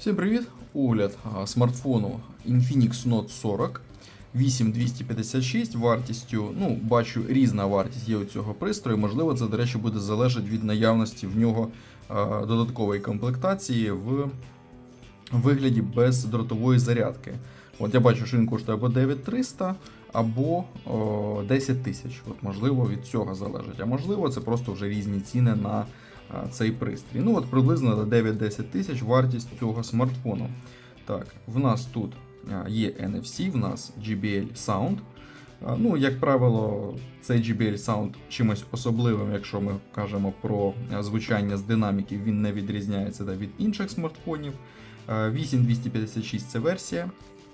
Всім привіт! Огляд смартфону Infinix Note 40 8256 вартістю. Ну, бачу, різна вартість є у цього пристрою. Можливо, це, до речі, буде залежати від наявності в нього додаткової комплектації в вигляді без дротової зарядки. От я бачу, що він коштує або 9300, або о, 10 тисяч. Можливо, від цього залежить. А можливо, це просто вже різні ціни на цей пристрій. Ну, от приблизно на 9-10 тисяч вартість цього смартфону. Так, в нас тут є NFC, в нас JBL Sound. Ну, як правило, цей JBL Sound чимось особливим, якщо ми кажемо про звучання з динаміків, він не відрізняється да, від інших смартфонів. 8256 це версія.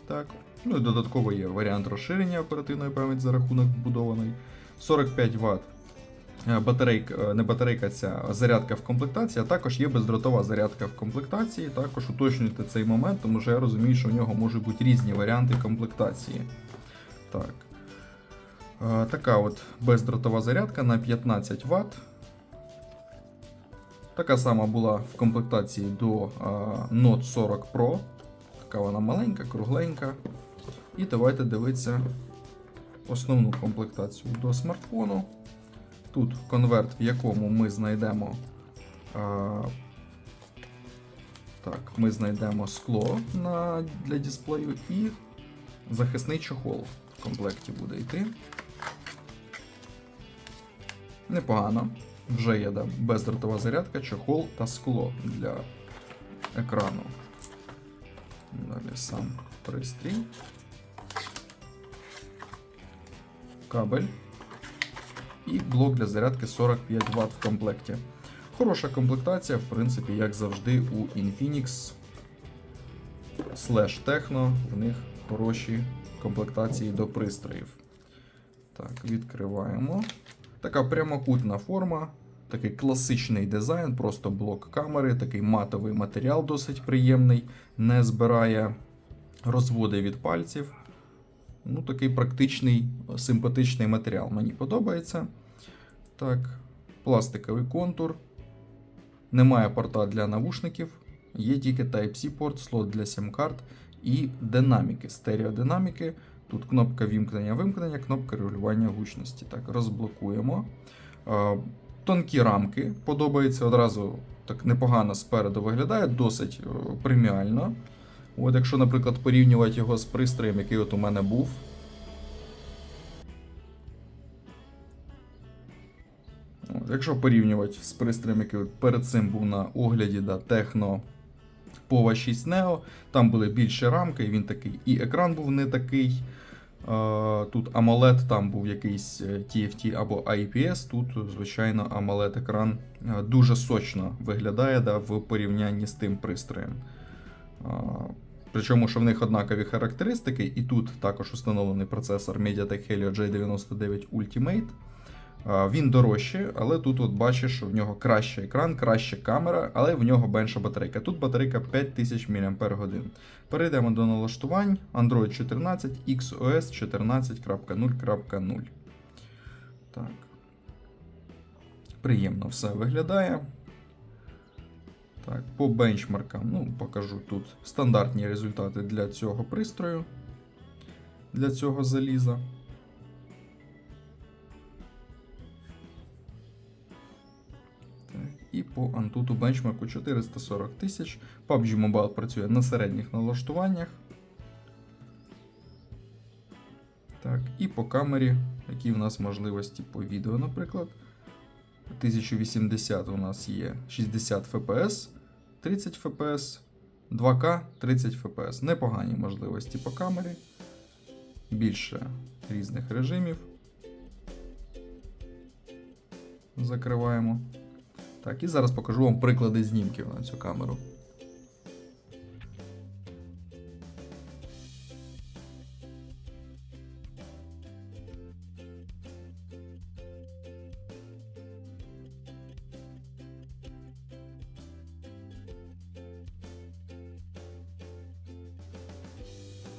Так. Ну і додатково є варіант розширення оперативної пам'яті за рахунок вбудованої. 45 Вт. Е, Батарейка, е, не батарейка, ця зарядка в комплектації, а також є бездротова зарядка в комплектації. Також уточнюйте цей момент, тому що я розумію, що у нього можуть бути різні варіанти комплектації. Так. Е, Така от бездротова зарядка на 15 Вт. Така сама була в комплектації до Note 40 Pro. Така вона маленька, кругленька. І давайте дивитися основну комплектацію до смартфону. Тут конверт, в якому ми знайдемо. А, так, ми знайдемо скло на, для дисплею і захисний чохол в комплекті буде йти. Непогано. Вже є да, бездротова зарядка, чохол та скло для екрану. Далі сам пристрій. Кабель. І блок для зарядки 45 Вт в комплекті. Хороша комплектація, в принципі, як завжди, у Infinix Slash Techno. В них хороші комплектації до пристроїв. Так, відкриваємо. Така прямокутна форма, такий класичний дизайн, просто блок камери, такий матовий матеріал досить приємний, не збирає розводи від пальців. Ну, такий практичний, симпатичний матеріал. Мені подобається. Так, пластиковий контур. Немає порта для навушників. Є тільки Type-C порт, слот для сім-карт і динаміки, стереодинаміки. Тут кнопка вімкнення-вимкнення, кнопка регулювання гучності. Так, розблокуємо. Тонкі рамки подобається одразу так непогано спереду виглядає, досить е, преміально. От Якщо, наприклад, порівнювати його з пристроєм, який от у мене був. От, Якщо порівнювати з пристроєм, який перед цим був на огляді да, Techno Pova 6 Neo, там були більші рамки, і він такий. І екран був не такий. Е, Тут AMOLED, там був якийсь е, TFT або IPS. Тут, звичайно, AMOLED екран е, дуже сочно виглядає да, в порівнянні з тим пристроєм. Причому, що в них однакові характеристики, і тут також встановлений процесор MediaTek Helio J99 Ultimate. Він дорожчий, але тут от бачиш, що в нього кращий екран, краща камера, але в нього менша батарейка. Тут батарейка 5000 мАч. Перейдемо до налаштувань Android 14, XOS 14.0.0. Так. Приємно все виглядає. Так, по бенчмаркам, ну, покажу тут стандартні результати для цього пристрою, для цього заліза. І по Antutu бенчмарку 440 тисяч. PUBG Mobile працює на середніх налаштуваннях. Так, і по камері, які в нас можливості по відео, наприклад. 1080 у нас є 60 FPS, 30 FPS, 2К 30 FPS. Непогані можливості по камері. Більше різних режимів. Закриваємо. Так, і зараз покажу вам приклади знімків на цю камеру.